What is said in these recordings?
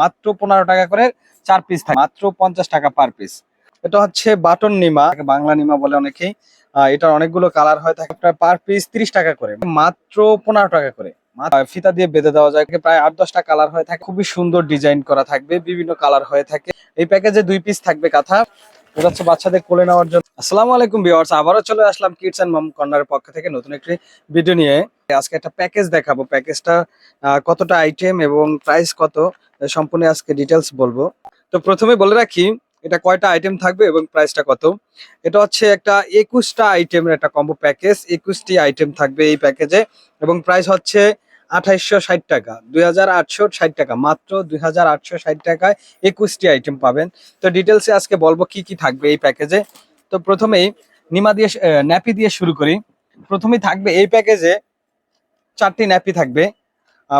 মাত্র পনেরো টাকা করে চার পিস থাকে। মাত্র পঞ্চাশ টাকা পার পিস এটা হচ্ছে বাটন নিমা বাংলা নিমা বলে অনেকেই। এটার অনেকগুলো কালার হয়, থাকে প্রায় পার পিস তিরিশ টাকা করে। মাত্র পনেরো টাকা করে। ফিতা দিয়ে বেঁধে দেওয়া যায়। প্রায় আট দশটা কালার হয়ে থাকে। খুবই সুন্দর ডিজাইন করা থাকবে, বিভিন্ন কালার হয়ে থাকে। এই প্যাকেজে দুই পিস থাকবে কাঁথা। এটা বাচ্চাদের কোলে নেওয়ার জন্য। আসসালামু আলাইকুম ভিউয়ার্স আবারও চলে আসলাম কিডস এন্ড মম কর্নারের পক্ষ থেকে নতুন একটি ভিডিও নিয়ে। আজকে একটা প্যাকেজ দেখাবো। প্যাকেজটা কতটা আইটেম এবং প্রাইস কত? সম্পূর্ণ আজকে ডিটেলস বলব। তো প্রথমে বলে রাখি, এটা কয়টা আইটেম থাকবে এবং প্রাইসটা কত? এটা হচ্ছে একটা একুশটা আইটেমের একটা কম্বো প্যাকেজ একুশটি আইটেম থাকবে এই প্যাকেজে এবং প্রাইস হচ্ছে আঠাইশশো ষাট টাকা, দুই হাজার আটশো ষাট টাকা, মাত্র দুই হাজার আটশো ষাট টাকায় একুশটি আইটেম পাবেন। তো ডিটেলসে আজকে বলব কি কি থাকবে এই প্যাকেজে তো প্রথমেই নিমা দিয়ে ন্যাপি দিয়ে শুরু করি। প্রথমেই থাকবে এই প্যাকেজে চারটি ন্যাপি থাকবে।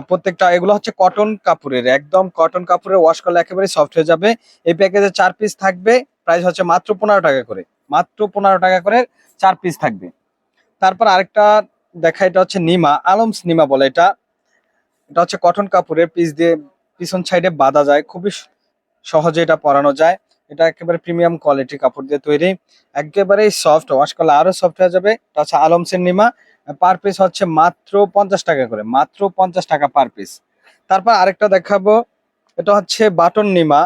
প্রত্যেকটা, এগুলো হচ্ছে কটন কাপড়ের, একদম কটন কাপড়ের ওয়াশ করলে একেবারে সফট হয়ে যাবে। এই প্যাকেজে চার পিস থাকবে প্রাইস হচ্ছে মাত্র পনেরো টাকা করে, মাত্র পনেরো টাকা করে চার পিস থাকবে। তারপর আরেকটা দেখা, এটা হচ্ছে নিমা, আলমস নিমা বলে এটা। এটা হচ্ছে কটন কাপড়ের পিস দিয়ে পিছন সাইডে বাঁধা যায়, খুবই সহজে এটা পরানো যায়। এটা একেবারে প্রিমিয়াম কোয়ালিটি কাপড় দিয়ে তৈরি, একেবারেই সফট ওয়াশ করলে আরও সফট হয়ে যাবে। এটা হচ্ছে আলমসের নিমা পার পিস হচ্ছে মাত্র পঞ্চাশ টাকা করে, মাত্র পঞ্চাশ টাকা পার পিস তারপর আরেকটা দেখাবো, এটা হচ্ছে বাটন নিমা।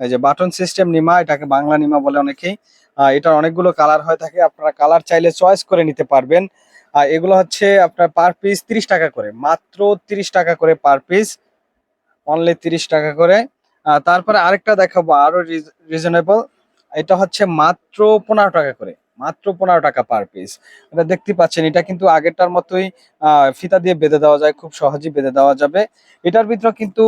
এই যে বাটন সিস্টেম নিমা, এটাকে বাংলা নিমা বলে অনেকেই। এটার অনেকগুলো কালার হয়ে থাকে, আপনারা কালার চাইলে চয়েস করে নিতে পারবেন। আর এগুলো হচ্ছে আপনার পার পিস তিরিশ টাকা করে, মাত্র তিরিশ টাকা করে পার পিস অনলি তিরিশ টাকা করে। তারপরে আরেকটা দেখাবো আরও রিজনেবল এটা হচ্ছে মাত্র পনেরো টাকা করে। মাত্র পনেরো টাকা পার পিস এটা দেখতে পাচ্ছেন, এটা কিন্তু আগেরটার মতোই ফিতা দিয়ে বেঁধে দেওয়া যায়, খুব সহজেই বেঁধে দেওয়া যাবে। এটার ভিতরে কিন্তু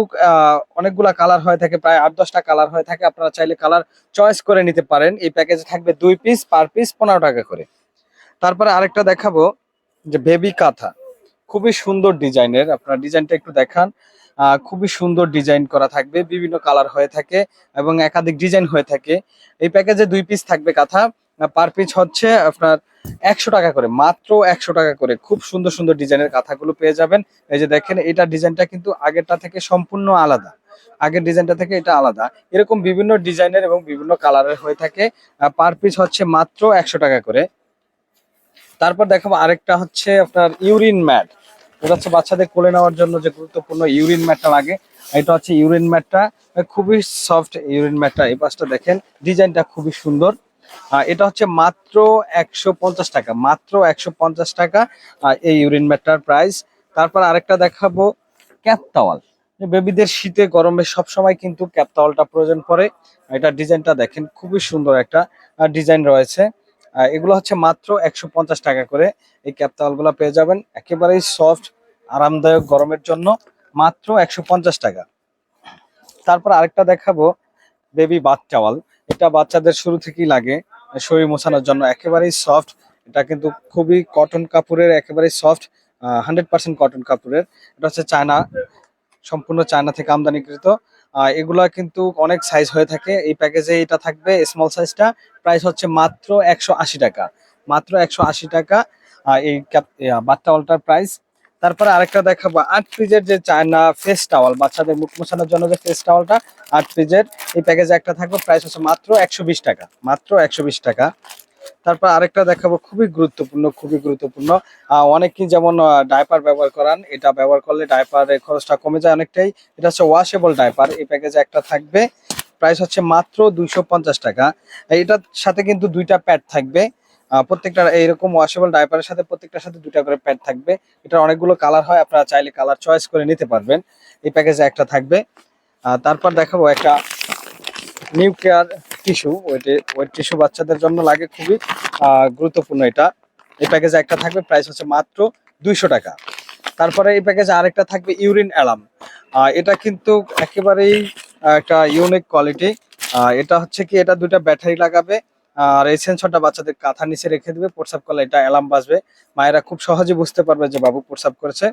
অনেকগুলা কালার হয়ে থাকে, প্রায় আট দশটা কালার হয়ে থাকে। আপনারা চাইলে কালার চয়েস করে নিতে পারেন। এই প্যাকেজে থাকবে দুই পিস পার পিস পনেরো টাকা করে। তারপরে আরেকটা দেখাবো, যে বেবি কাঁথা। খুবই সুন্দর ডিজাইনের, আপনার ডিজাইনটা একটু দেখান। খুবই সুন্দর ডিজাইন করা থাকবে, বিভিন্ন কালার হয়ে থাকে এবং একাধিক ডিজাইন হয়ে থাকে। এই প্যাকেজে দুই পিস থাকবে কাঁথা। পার পিস হচ্ছে আপনার একশো টাকা করে, মাত্র একশো টাকা করে। খুব সুন্দর সুন্দর ডিজাইনের কাঁথাগুলো পেয়ে যাবেন। এই যে দেখেন, এটা ডিজাইনটা কিন্তু আগেরটা থেকে সম্পূর্ণ আলাদা। আগের ডিজাইনটা থেকে এটা আলাদা। এরকম বিভিন্ন ডিজাইনের এবং বিভিন্ন কালারের হয়ে থাকে। পার পিস হচ্ছে মাত্র একশো টাকা করে। তারপর দেখাবো আরেকটা হচ্ছে আপনার ইউরিন ম্যাট এটা হচ্ছে বাচ্চাদের কোলে নেওয়ার জন্য যে গুরুত্বপূর্ণ ইউরিন ম্যাটটা লাগে। এটা হচ্ছে ইউরিন ম্যাটটা খুবই সফট ইউরিন ম্যাটটা এই পাশটা দেখেন, ডিজাইনটা খুবই সুন্দর। এটা হচ্ছে মাত্র একশো পঞ্চাশ টাকা, মাত্র একশো পঞ্চাশ টাকা এই ইউরিন ম্যাটটার প্রাইস তারপর আরেকটা দেখাবো ক্যাপ টাওয়াল বেবিদের শীতে, গরমে সব সময় কিন্তু ক্যাপ টাওয়ালটা প্রয়োজন পড়ে। এটা ডিজাইনটা দেখেন, খুবই সুন্দর একটা ডিজাইন রয়েছে। এগুলো হচ্ছে মাত্র একশো পঞ্চাশ টাকা করে। এই ক্যাপ টাওয়ালগুলো পেয়ে যাবেন, একেবারেই সফট আরামদায়ক গরমের জন্য, মাত্র একশো পঞ্চাশ টাকা। তারপর আরেকটা দেখাবো বেবি বাথ টাওয়াল এটা বাচ্চাদের শুরু থেকেই লাগে, শরীর মোছানোর জন্য। একেবারেই সফট এটা কিন্তু খুবই কটন কাপড়ের, একেবারেই সফট হান্ড্রেড পার্সেন্ট কটন কাপড়ের। এটা হচ্ছে চায়না, সম্পূর্ণ চায়না থেকে আমদানিকৃত। এগুলা কিন্তু অনেক সাইজ হয়ে থাকে। এই প্যাকেজে এটা থাকবে স্মল সাইজটা প্রাইস হচ্ছে মাত্র একশো আশি টাকা। মাত্র একশো আশি টাকা এই ক্যাপ বাথ প্রাইস তারপরে আরেকটা দেখাবো, আট পিজের যে চায়না ফেস টাওয়াল বাচ্চাদের মুখ মোছানোর জন্য যে ফেস টাওয়ালটা আট পিজের, এই প্যাকেজে একটা থাকবে প্রাইস হচ্ছে মাত্র একশো বিশ টাকা, মাত্র একশো বিশ টাকা। তারপর আরেকটা দেখাবো, খুবই গুরুত্বপূর্ণ খুবই গুরুত্বপূর্ণ অনেকেই যেমন ডাইপার ব্যবহার করান, এটা ব্যবহার করলে ডাইপারের খরচটা কমে যায় অনেকটাই, এটা হচ্ছে ওয়াশেবল ডাইপার এই প্যাকেজে একটা থাকবে প্রাইস হচ্ছে মাত্র দুইশো পঞ্চাশ টাকা, এটার সাথে কিন্তু দুইটা প্যাড থাকবে প্রত্যেকটা এইরকম ওয়াশেবল ডাইপারের সাথে প্রত্যেকটার সাথে দুইটা করে প্যাড থাকবে। এটার অনেকগুলো কালার হয়, আপনারা চাইলে কালার চয়েস করে নিতে পারবেন। এই প্যাকেজে একটা থাকবে। তারপর দেখাবো একটা নিউক্লিয়ার টিস্যু ওইটি ওই টিস্যু বাচ্চাদের জন্য লাগে খুবই গুরুত্বপূর্ণ এটা। এই প্যাকেজে একটা থাকবে প্রাইস হচ্ছে মাত্র দুইশো টাকা। তারপরে এই প্যাকেজে আরেকটা থাকবে ইউরিন অ্যালাম এটা কিন্তু একেবারেই একটা ইউনিক কোয়ালিটি এটা হচ্ছে কি, এটা দুটা ব্যাটারি লাগাবে। আর এই সেন্সরটা বাচ্চাদের কাঁথা নিচে রেখে দিবে প্রসাব করলে এটা অ্যালার্ম বাজবে। মায়েরা খুব সহজে বুঝতে পারবে যে বাবু প্রসাব করেছে।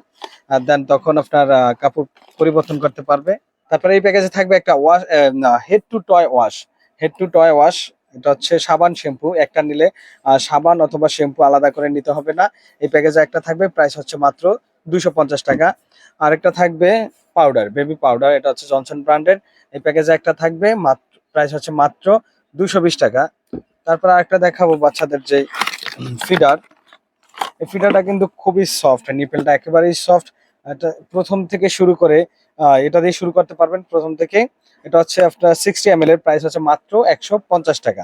আর দেন তখন আপনার কাপড় পরিবর্তন করতে পারবে। তারপরে এই প্যাকেজে থাকবে একটা wash head to toe wash head to toe wash এটা হচ্ছে সাবান শ্যাম্পু একটা নিলে সাবান অথবা শ্যাম্পু আলাদা করে নিতে হবে না। এই প্যাকেজে একটা থাকবে প্রাইস হচ্ছে মাত্র দুশো টাকা। আরেকটা থাকবে পাউডার বেবি পাউডার এটা হচ্ছে জনসন ব্র্যান্ডের এই প্যাকেজে একটা থাকবে মাত্র প্রাইস হচ্ছে মাত্র দুশো টাকা। তারপর আরেকটা দেখাবো বাচ্চাদের যে ফিডার। এই ফিডারটা কিন্তু খুবই সফট নিপেলটা একেবারেই সফট। এটা প্রথম থেকে শুরু করে এটা দিয়ে শুরু করতে পারবেন প্রথম থেকে। এটা হচ্ছে আপনার সিক্সটি এম এর প্রাইস হচ্ছে মাত্র একশো পঞ্চাশ টাকা।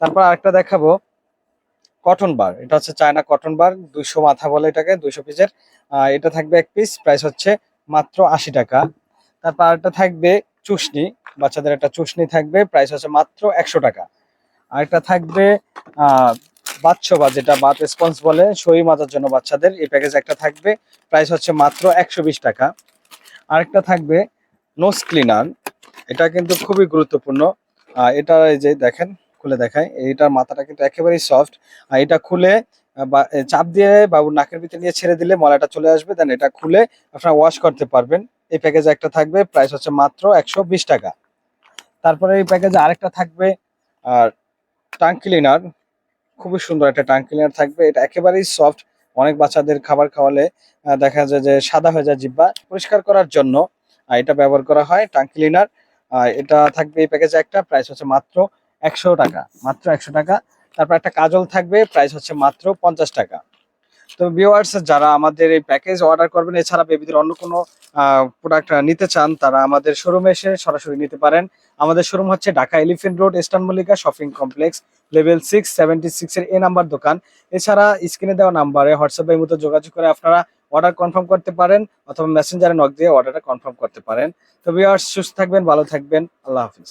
তারপর আরেকটা দেখাবো কটন বার এটা হচ্ছে চায়না কটন বার দুইশো মাথা বলে এটাকে, দুইশো পিসের এটা থাকবে এক পিস প্রাইস হচ্ছে মাত্র আশি টাকা। তারপর আরেকটা থাকবে চুষনি, বাচ্চাদের একটা চুষনি থাকবে প্রাইস হচ্ছে মাত্র একশো টাকা। আরেকটা থাকবে, আহ বাচ্চা বা যেটা বাত রেসপন্স বলে, সই মাজার জন্য বাচ্চাদের। এই প্যাকেজ একটা থাকবে প্রাইস হচ্ছে মাত্র একশো বিশ টাকা। আরেকটা থাকবে নোজ ক্লিনার এটা কিন্তু খুবই গুরুত্বপূর্ণ। এটা এই যে দেখেন, খুলে দেখায় এইটার মাথাটা কিন্তু একেবারেই সফট আর এটা খুলে চাপ দিয়ে বাবুর নাকের ভিতরে নিয়ে ছেড়ে দিলে মলাটা চলে আসবে। দেন এটা খুলে আপনারা ওয়াশ করতে পারবেন। এই প্যাকেজে একটা থাকবে প্রাইস হচ্ছে মাত্র একশো বিশ টাকা। তারপরে এই প্যাকেজে আরেকটা থাকবে, আর টাঙ্ক ক্লিনার খুবই সুন্দর একটা ট্যাঙ্ক ক্লিনার থাকবে। এটা একেবারেই সফট অনেক বাচ্চাদের খাবার খাওয়ালে দেখা যায় যে সাদা হয়ে যায় জিব্বা। পরিষ্কার করার জন্য এটা ব্যবহার করা হয় ট্যাঙ্ক ক্লিনার এটা থাকবে এই প্যাকেজে একটা প্রাইস হচ্ছে মাত্র একশো টাকা, মাত্র একশো টাকা। তারপর একটা কাজল থাকবে প্রাইস হচ্ছে মাত্র পঞ্চাশ টাকা। তো ভিউয়ার্স যারা আমাদের এই প্যাকেজ অর্ডার করবেন, এছাড়া বেবিদের অন্য কোনো প্রোডাক্ট নিতে চান, তারা আমাদের শোরুমে এসে সরাসরি নিতে পারেন। আমাদের শোরুম হচ্ছে Dhaka elephant road eastern Mallika shopping complex level six seventy six এর এ নাম্বার দোকান। এছাড়া স্ক্রিনে দেওয়া নাম্বারে হোয়াটসঅ্যাপে এই মতো যোগাযোগ করে আপনারা অর্ডার কনফার্ম করতে পারেন, অথবা মেসেঞ্জারে নক দিয়ে অর্ডারটা কনফার্ম করতে পারেন। তো ভিউয়ার্স সুস্থ থাকবেন, ভালো থাকবেন, আল্লাহ হাফিজ।